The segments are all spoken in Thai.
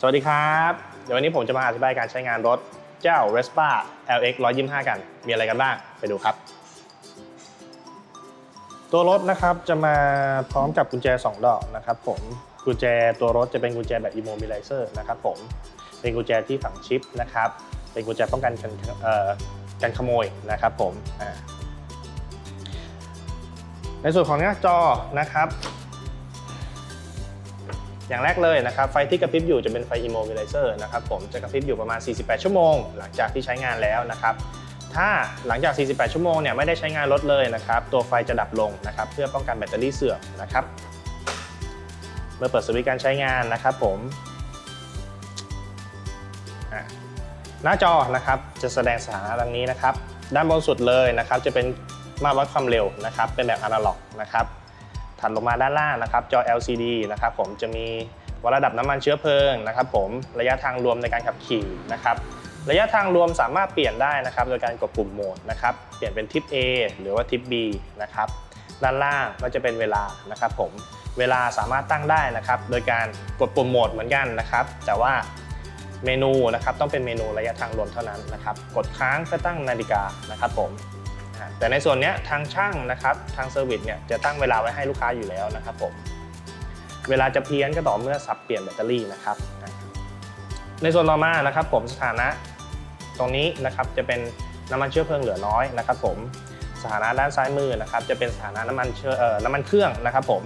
สวัสดีครับ เดี๋ยววันนี้ผมจะมาอธิบายการใช้งานรถเจ้า Vespa LX 125 กัน มีอะไรกันบ้าง ไปดูครับ ตัวรถนะครับจะมาพร้อมกับกุญแจ 2 ดอกนะครับผม กุญแจตัวรถจะเป็นกุญแจแบบ immobilizer นะครับผม เป็นกุญแจที่ฝังชิปนะครับ เป็นกุญแจป้องกันการเอ่อการขโมยนะครับผม ในส่วนของหน้าจอนะครับ อย่างแรกเลยนะครับไฟที่กระพริบอยู่จะเป็นไฟ immobilizer นะครับผมจะกระพริบอยู่ประมาณ 48 ชั่วโมง หลังจากที่ใช้งานแล้วนะครับถ้าหลังจาก 48 ชั่วโมงเนี่ยไม่ได้ใช้งานรถเลยนะครับตัวไฟจะดับลงนะครับเพื่อป้องกันแบตเตอรี่เสื่อมนะครับเมื่อเปิดสวิตช์การใช้งานนะครับผมหน้าจอนะครับจะแสดงสถานะดังนี้นะครับ ด้านบนสุดเลยนะครับจะเป็นมาตรวัดความเร็วนะครับเป็นแบบอนาล็อกนะครับ ถัดลงมาด้านล่างนะครับจอ LCD นะครับผมจะมีวัดระดับน้ำมันเชื้อเพลิงนะครับผมระยะทางรวมในการขับขี่นะครับระยะทางรวมสามารถเปลี่ยนได้นะครับ โดยการกดปุ่มโหมดนะครับเปลี่ยนเป็นทิป A หรือว่าทิป B นะครับด้านล่างก็จะเป็นเวลานะครับผมเวลาสามารถตั้งได้นะครับ โดยการกดปุ่มโหมดเหมือนกันนะครับ แต่ว่าเมนูนะครับต้องเป็นเมนูระยะทางรวมเท่านั้นนะครับ กดค้างเพื่อตั้งนาฬิกานะครับผม แต่ในส่วนนี้ทางช่างนะครับทางเซอร์วิสเนี่ยจะตั้งเวลาไว้ให้ลูกค้าอยู่แล้วนะครับผมเวลาจะเพี้ยนก็ต่อเมื่อสับเปลี่ยนแบตเตอรี่นะครับในส่วนต่อมานะครับผมสถานะตรงนี้นะครับจะเป็นน้ำมันเชื้อเพลิงเหลือน้อยนะครับผมสถานะด้านซ้ายมือนะครับจะเป็นสถานะน้ำมันเชื้อเอ่อน้ำมันเครื่องนะครับผม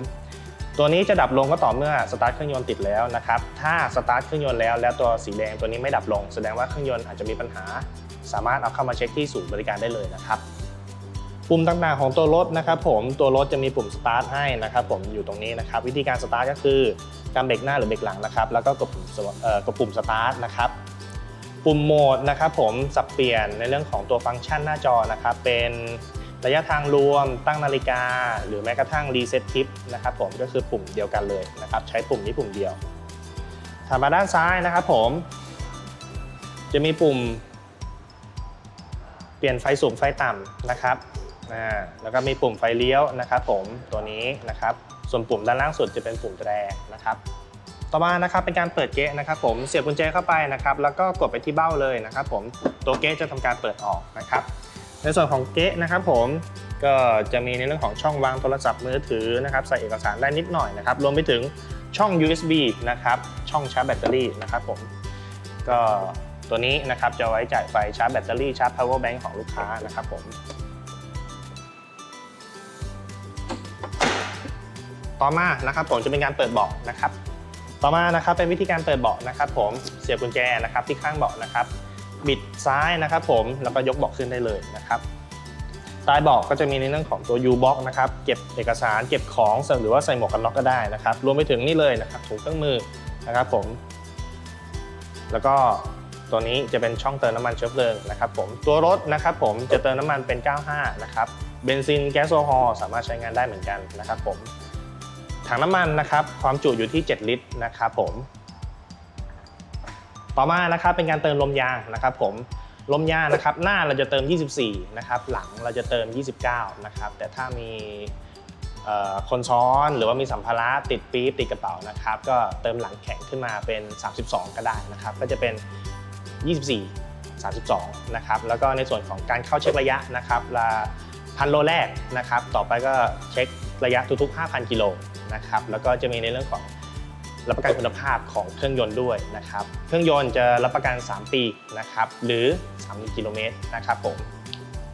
ตัวนี้จะดับลงก็ต่อเมื่อสตาร์ทเครื่องยนต์ติดแล้วนะครับถ้าสตาร์ทเครื่องยนต์แล้ว แล้วตัวสีแดงตัวนี้ไม่ดับลง แสดงว่าเครื่องยนต์อาจจะมีปัญหา สามารถเอาเข้ามาเช็คที่ศูนย์บริการได้เลยนะครับ ปุ่มต่างๆของตัวรถนะครับผมตัวรถจะมีปุ่มสตาร์ทให้นะครับผมอยู่ตรงนี้นะครับวิธีการสตาร์ทก็คือการเบรกหน้าหรือเบรกหลังนะครับแล้วก็กดปุ่มกดปุ่มสตาร์ทนะครับปุ่มโหมดนะครับผมสับเปลี่ยนในเรื่องของตัวฟังก์ชันหน้าจอนะครับเป็นระยะทางรวมตั้งนาฬิกา หรือแม้กระทั่งรีเซ็ตทิปนะครับผมก็คือปุ่มเดียวกันเลยนะครับใช้ปุ่มนี้ปุ่มเดียวถัดมาด้านซ้ายนะครับผมจะมีปุ่มเปลี่ยนไฟสูงไฟต่ำนะครับ อ่าแล้วก็มีปุ่มไฟเลี้ยวนะครับผมตัวนี้นะครับ ส่วนปุ่มด้านล่างสุดจะเป็นปุ่มแตรนะครับ ต่อมานะครับเป็นการเปิดเก๊ะนะครับ ผมเสียบกุญแจเข้าไปนะครับ แล้วก็กดไปที่เบ้าเลยนะครับ ผมตัวเก๊ะจะทำการเปิดออกนะครับ ในส่วนของเก๊ะนะครับ ผมก็จะมีในเรื่องของช่องวางโทรศัพท์มือถือนะครับใส่เอกสารได้นิดหน่อยนะครับรวมไปถึงช่อง USB นะครับช่องชาร์จแบตเตอรี่นะครับผมก็ตัวนี้นะครับจะไว้จ่ายไฟชาร์จแบตเตอรี่ชาร์จ power bank ของลูกค้านะครับผม ต่อมานะครับผมจะเป็นการเปิดเบาะนะครับ ต่อมานะครับเป็นวิธีการเปิดเบาะนะครับ ผมเสียบกุญแจนะครับที่ข้างเบาะนะครับ บิดซ้ายนะครับผมแล้วก็ยกเบาะขึ้นได้เลยนะครับใต้เบาะก็จะมีในเรื่องของตัว U box นะครับเก็บเอกสารเก็บของหรือว่าใส่หมวกกันน็อกก็ได้นะครับ รวมไปถึงนี่เลยนะครับถุงเครื่องมือนะครับผม แล้วก็ตัวนี้จะเป็นช่องเติมน้ำมันเชื้อเพลิงนะครับผมตัวรถนะครับผมจะเติมน้ำมันเป็น 95 นะครับเบนซินแก๊สโซฮอล์สามารถใช้งานได้เหมือนกันนะครับผม ถังน้ำมันนะครับ ความจุอยู่ที่ 7 ลิตรนะครับผม ต่อมานะครับเป็นการเติมลมยางนะครับ ผมลมยางนะครับ หน้าเราจะเติม 24 นะครับ หลังเราจะเติม 29 นะครับ แต่ถ้ามีคนซ้อนหรือว่ามีสัมภาระติดปี๊บติดกระเป๋านะครับ ก็เติมหลังแข็งขึ้นมาเป็น 32 ก็ได้นะครับ ก็จะเป็น 24 32 นะครับ แล้วก็ในส่วนของการเข้าเช็คระยะนะครับละพันโลแรกนะครับ ต่อไปก็เช็คระยะทุกๆ 5,000 กิโล นะครับแล้วก็จะมีในเรื่องของรับประกันคุณภาพของเครื่องยนต์ด้วยนะครับ เครื่องยนต์จะรับประกัน 3 ปีนะครับหรือ3กิโลเมตรนะครับผม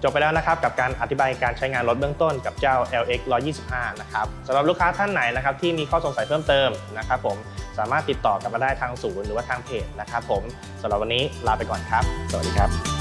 จบไปแล้วนะครับกับการอธิบายการใช้งานรถเบื้องต้นกับเจ้า LX 125 นะครับสำหรับลูกค้าท่านไหนนะครับที่มีข้อสงสัยเพิ่มเติมนะครับผมสามารถติดต่อกลับมาได้ทางศูนย์หรือว่าทางเพจนะครับผมสำหรับวันนี้ลาไปก่อนครับ สวัสดีครับ